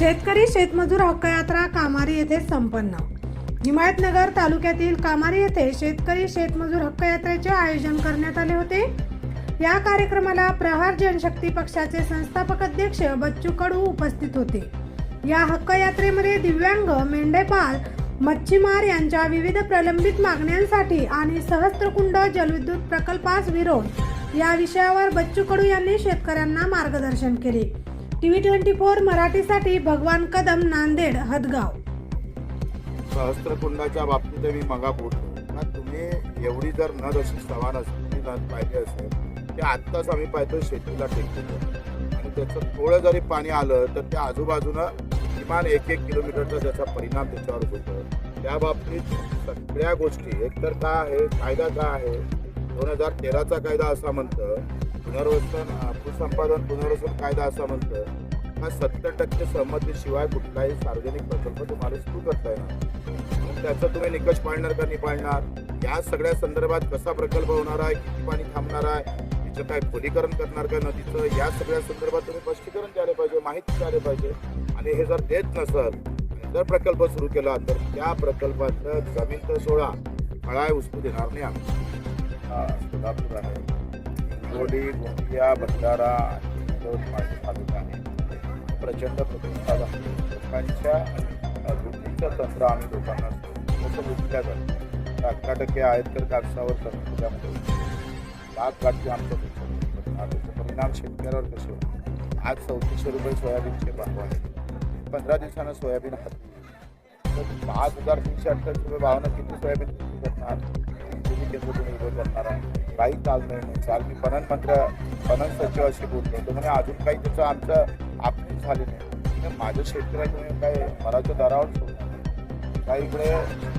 शेतकरी शेतमजूर हक्क यात्रा कामारी येथे संपन्न. हिमायतनगर तालुक्यातील कामारी येथे शेतकरी शेतमजूर हक्क यात्रेचे आयोजन करण्यात आले होते. या कार्यक्रमाला प्रहार जनशक्ती पक्षाचे संस्थापक अध्यक्ष बच्चू कडू उपस्थित होते. या हक्क यात्रेमध्ये दिव्यांग मेंढेपाल मच्छीमार यांच्या विविध प्रलंबित मागण्यांसाठी आणि सहस्त्रकुंड जलविद्युत प्रकल्पास विरोध या विषयावर बच्चू कडू यांनी शेतकऱ्यांना मार्गदर्शन केले. टीव्ही ट्वेंटी फोर मराठीसाठी भगवान कदम नांदेड हदगाव. सहस्त्रकुंडाच्या बाबतीत मी मगा बोलतो ना तुम्ही एवढी जर नद अशी सवान असेल पाहिजे नद असेल ते आत्ताच आम्ही पाहतो शेतीला टेकतो आणि त्याचं थोडं जरी पाणी आलं तर त्या आजूबाजूनं किमान एक एक किलोमीटरचा त्याचा परिणाम त्याच्यावर होतो. त्या बाबतीत सगळ्या गोष्टी एकतर काय आहे कायदा काय आहे दोन हजार तेराचा कायदा असा म्हणतं पुनर्वसन भूसंपादन पुनर्वसन कायदा असा म्हणतं हा सत्तर टक्के सहमतीशिवाय कुठलाही सार्वजनिक प्रकल्प तुम्हाला सुरू करता येणार त्याचा तुम्ही निकष पाळणार का नाही पाळणार? या सगळ्या संदर्भात कसा प्रकल्प होणार आहे? किती पाणी थांबणार आहे? तिचं काय खोलीकरण करणार का नदीचं? या सगळ्या संदर्भात तुम्ही स्पष्टीकरण द्यायला पाहिजे माहिती द्यायला पाहिजे. आणि हे जर देत नसल जर प्रकल्प सुरू केला तर त्या प्रकल्पाचं जमीन तर सोळा फळाय उचलू देणार नाही आम्ही. सोलापूर आहे. हिंगोली गोंदिया भंडारा आणि यवतमाळ तालुक्याने प्रचंड प्रतिसाद आहे लोकांच्या वृत्तीचं तंत्र आम्ही लोकांना कसं लुटल्या जातं. अकरा टक्के आहेत तर कापसावर त्यामध्ये लाख गाठी आमचं त्याचा परिणाम शेतकऱ्यावर कसे होते आज चौतीसशे रुपये सोयाबीनचे भाव आहे पंधरा दिवसानं सोयाबीन हात तर पाच हजार तीनशे अठ्ठावीस रुपये भावानं किती सोयाबीन करणार? मी केंद्र तुम्ही उभं करणार आहे काही चाल नाही चाल मी पणन मंत्र पणन सचिवाशी बोलतो तो म्हणे अजून काही त्याचं आमचं आपण झाले नाही माझ्या शेतकऱ्याला तुम्ही काय मराठा दरावर सोडणार काही इकडे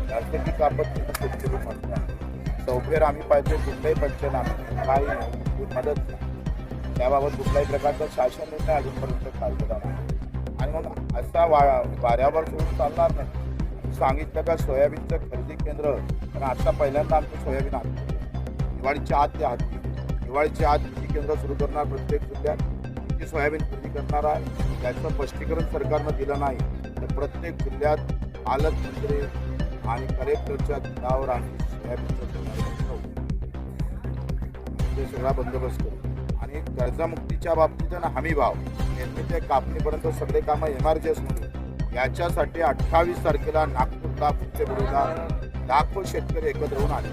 नैसर्गिक आपत्ती शेतकरी म्हणतात चौफेर आम्ही पाहिजे कुठलाही पंचनामे काही नाही, मदत नाही त्याबाबत कुठल्याही प्रकारचा शासन निर्णय अजूनपर्यंत काढलेला नाही आणि मग असा वा वाऱ्यावर सोडून चालणार नाही. सांगितलं का सोयाबीनचं खरेदी केंद्र? कारण आता पहिल्यांदा आमचं सोयाबीन आत दिवाळीच्या आत ते आत दिवाळीच्या आत कृषी केंद्र सुरू करणार प्रत्येक जिल्ह्यात. किती सोयाबीन खरेदी करणार आहे? त्याचं स्पष्टीकरण सरकारनं दिलं नाही. तर प्रत्येक जिल्ह्यात पालकमंत्री आणि कलेक्टरच्या दिनावर आम्ही सोयाबीनचं सोयाबीन सगळा बंदोबस्त करू. आणि कर्जमुक्तीच्या बाबतीत आणि हमी भाव नेहमी ते कापणीपर्यंत सगळे कामं एम आर जी एसमध्ये याच्यासाठी अठ्ठावीस तारखेला नागपूरला पुढच्या लाखो शेतकरी एकत्र होऊन आले.